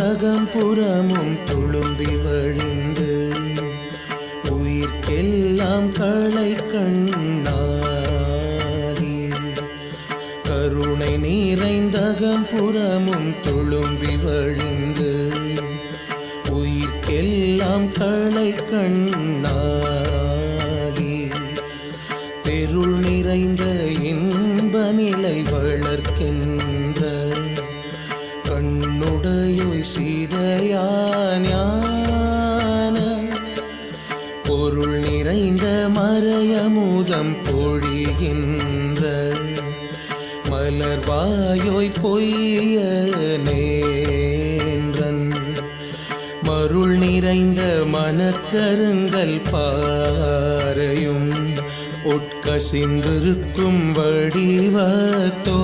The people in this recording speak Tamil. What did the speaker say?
உலகம் புறமும் துளும்பி வழிந்து உயிர்க்கெல்லாம் களை கண்ணாரி கருணை நிறைந்தகம்புறமும் துளும்பி வழிந்து உயிர்க்கெல்லாம் களை கண்ணாரி தெருள் நிறைந்த இன்ப நிலை வளர்க்கின்ற கண்ணுடையோய் சீதையான பொருள் நிறைந்த மறையமுதம் பொழிகின்ற மலர்வாயோய் பொய்ய நேன்றன். மருள் நிறைந்த மனக்கருங்கள் பாறையும் உட்கசிந்திருக்கும் வடிவத்தோ